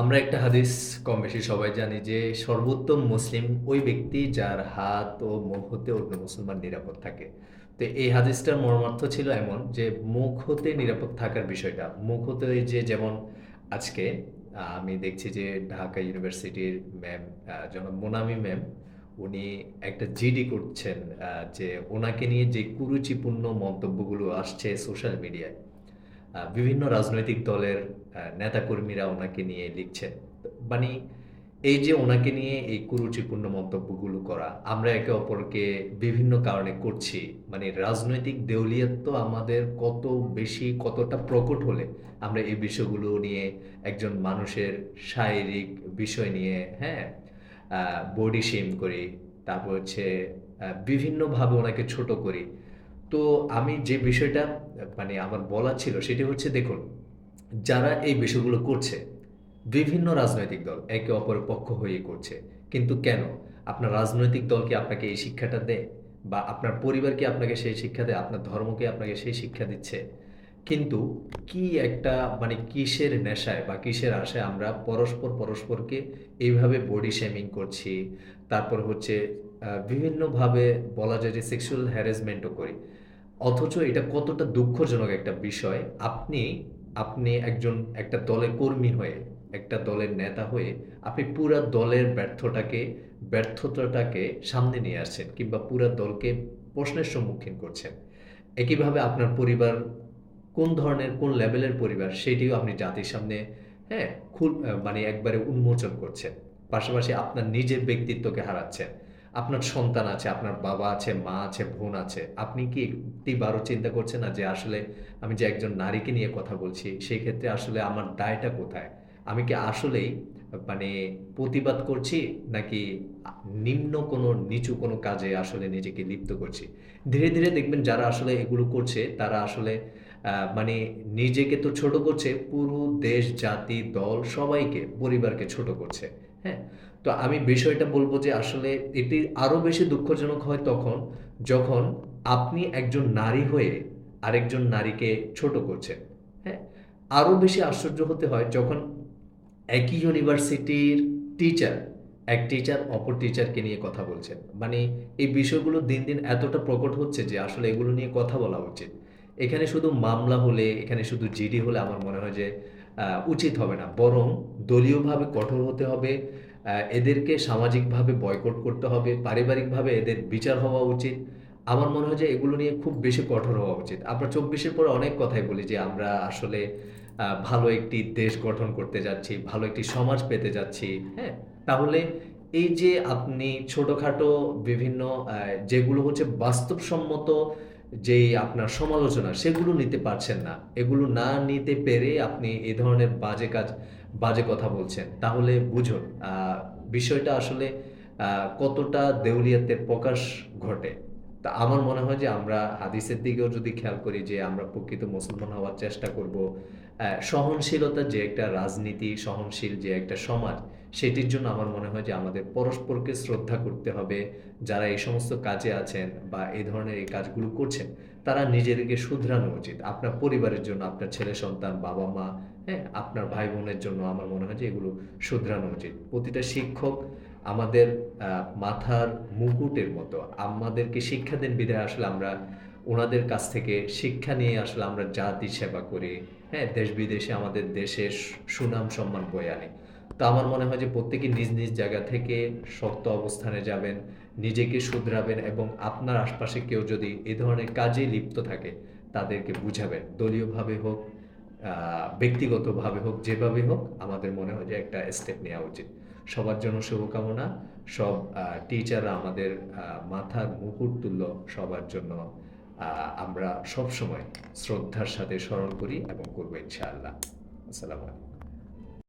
আমরা একটা হাদিস কম বেশি সবাই জানি যে সর্বোত্তম মুসলিম ওই ব্যক্তি যার হাত ও মুখ হতে অন্য মুসলমান নিরাপদ থাকে। তো এই হাদিসটার মর্মার্থ ছিল এমন যে মুখ হতে নিরাপদ থাকার বিষয়টা। মুখ হতে যে যেমন আজকে আমি দেখছি যে ঢাকা ইউনিভার্সিটির ম্যাম জনাব মোনামি ম্যাম, উনি একটা জিডি করছেন যে ওনাকে নিয়ে যে কুরুচিপূর্ণ মন্তব্যগুলো আসছে সোশ্যাল মিডিয়ায়। বিভিন্ন রাজনৈতিক দলের নেতাকর্মীরা ওনাকে নিয়ে লিখছেন। মানে এই যে ওনাকে নিয়ে এই কুরুচিপূর্ণ মন্তব্যগুলো করা, আমরা একে অপরকে বিভিন্ন কারণে করছি মানে রাজনৈতিক দেউলিয়াত্ব আমাদের কত বেশি, কতটা প্রকট হলে আমরা এই বিষয়গুলো নিয়ে একজন মানুষের শারীরিক বিষয় নিয়ে হ্যাঁ বডি শেম করি, তারপর হচ্ছে বিভিন্নভাবে ওনাকে ছোট করি। তো আমি যে বিষয়টা মানে আমার বলা ছিল সেটি হচ্ছে দেখুন, যারা এই বিষয়গুলো করছে, বিভিন্ন রাজনৈতিক দল একে অপরের পক্ষ হয়ে করছে। কিন্তু কেন? আপনার রাজনৈতিক দল কি আপনাকে এই শিক্ষাটা দেয়? বা আপনার পরিবার কি আপনাকে সেই শিক্ষা দেয়? আপনার ধর্ম কি আপনাকে সেই শিক্ষা দিচ্ছে? কিন্তু কি একটা মানে কিসের নেশায় বা কিসের আশায় আমরা পরস্পর পরস্পরকে এইভাবে বডি শেমিং করছি? তারপর হচ্ছে বিভিন্নভাবে বলা যায় যে সেক্সুয়াল হ্যারাসমেন্টও করি। অথচ এটা কতটা দুঃখজনক একটা বিষয়। আপনি আপনি একজন একটা দলের কর্মী হয়ে, একটা দলের নেতা হয়ে, আপনি পুরা দলের ব্যর্থটাকে ব্যর্থতাটাকে সামনে নিয়ে আসছেন কিংবা পুরা দলকে প্রশ্নের সম্মুখীন করছেন। একইভাবে আপনার পরিবার, কোন ধরনের, কোন লেভেলের পরিবার, সেটিও আপনি জাতির সামনে হ্যাঁ খুব মানে একবারে উন্মোচন করছেন। পাশাপাশি আপনার নিজের ব্যক্তিত্বকে হারাচ্ছেন। আপনার সন্তান আছে, আপনার বাবা আছে, মা আছে, বোন আছে, আপনি কি একটিবারও চিন্তা করছেন না যে আসলে আমি যে একজন নারীকে নিয়ে কথা বলছি, সেই ক্ষেত্রে আসলে আমার দায়টা কোথায়? আমি কি আসলেই মানে প্রতিবাদ করছি নাকি নিম্ন কোনো, নিচু কোনো কাজে আসলে নিজেকে লিপ্ত করছি? ধীরে ধীরে দেখবেন যারা আসলে এগুলো করছে, তারা আসলে মানে নিজেকে তো ছোট করছে, পুরো দেশ, জাতি, দল, সবাইকে, পরিবারকে ছোট করছে। হ্যাঁ। তো আমি বিষয়টা বলব যে আসলে এটি আরও বেশি দুঃখজনক হয় তখন যখন আপনি একজন নারী হয়ে আরেকজন নারীকে ছোট করছেন। হ্যাঁ। আরও বেশি আশ্চর্য হতে হয় যখন একই ইউনিভার্সিটির টিচার এক টিচার অপর টিচারকে নিয়ে কথা বলছেন। মানে এই বিষয়গুলো দিন দিন এতটা প্রকট হচ্ছে যে আসলে এগুলো নিয়ে কথা বলা উচিত। এখানে শুধু মামলা হলে এখানে শুধু জিডি হলে আমার মনে হয় যে উচিত হবে না। বরং দলীয়ভাবে কঠোর হতে হবে এদেরকে সামাজিকভাবে বয়কট করতে হবে, পারিবারিকভাবে এদের বিচার হওয়া উচিত। আমার মনে হয় যে এগুলো নিয়ে খুব বেশি কঠোর হওয়া উচিত। আমরা চব্বিশের পরে অনেক কথাই বলি যে আমরা আসলে ভালো একটি দেশ গঠন করতে যাচ্ছি, ভালো একটি সমাজ পেতে যাচ্ছি হ্যাঁ? তাহলে এই যে আপনি ছোটোখাটো বিভিন্ন যেগুলো হচ্ছে বাস্তবসম্মত যেই আপনার সমালোচনা, সেগুলো নিতে পারছেন না। এগুলো না নিতে পেরে আপনি এ ধরনের বাজে কাজ, বাজে কথা বলছেন। তাহলে বুঝুন বিষয়টা আসলে কতটা দেউলিয়াতের প্রকাশ ঘটে। তা আমার মনে হয় যে আমরা হাদিসের দিকেও যদি খেয়াল করি যে আমরা প্রকৃত মুসলমান হওয়ার চেষ্টা করব আহ, সহনশীলতা যে একটা রাজনীতি সহনশীল যে একটা সমাজ সেটির জন্য আমার মনে হয় যে আমাদের পরস্পরকে শ্রদ্ধা করতে হবে। যারা এই সমস্ত কাজে আছেন বা এই ধরনের এই কাজগুলো করছেন তারা নিজেদেরকে শুধরানো উচিত। আপনার পরিবারের জন্য আপনার ছেলে সন্তান বাবা মা হ্যাঁ আপনার ভাই বোনের জন্য আমার মনে হয় যে এগুলো শুধরানো উচিত। প্রতিটা শিক্ষক আমাদের মাথার মুকুটের মতো। আমাদেরকে শিক্ষা দেন বিধায় আসলে আমরা ওনাদের কাছ থেকে শিক্ষা নিয়ে আসলে আমরা জাতি সেবা করি। হ্যাঁ দেশ বিদেশে আমাদের দেশের সুনাম সম্মান বয়ে আনি। তো আমার মনে হয় যে প্রত্যেকে নিজ নিজ জায়গা থেকে শক্ত অবস্থানে যাবেন, নিজেকে শুধরাবেন এবং আপনার আশপাশে কেউ যদি এ ধরনের কাজে লিপ্ত থাকে, তাদেরকে বুঝাবেন। দলীয়ভাবে হোক ব্যক্তিগতভাবে হোক, যেভাবে হোক, আমাদের মনে হয় যে একটা স্টেপ নেওয়া উচিত। সবার জন্য শুভকামনা। সব টিচাররা আমাদের মাথার মুকুট তুল্য সবার জন্য। আমরা সবসময় শ্রদ্ধার সাথে স্মরণ করি এবং করব ইনশাআল্লাহ। আসসালামু আলাইকুম।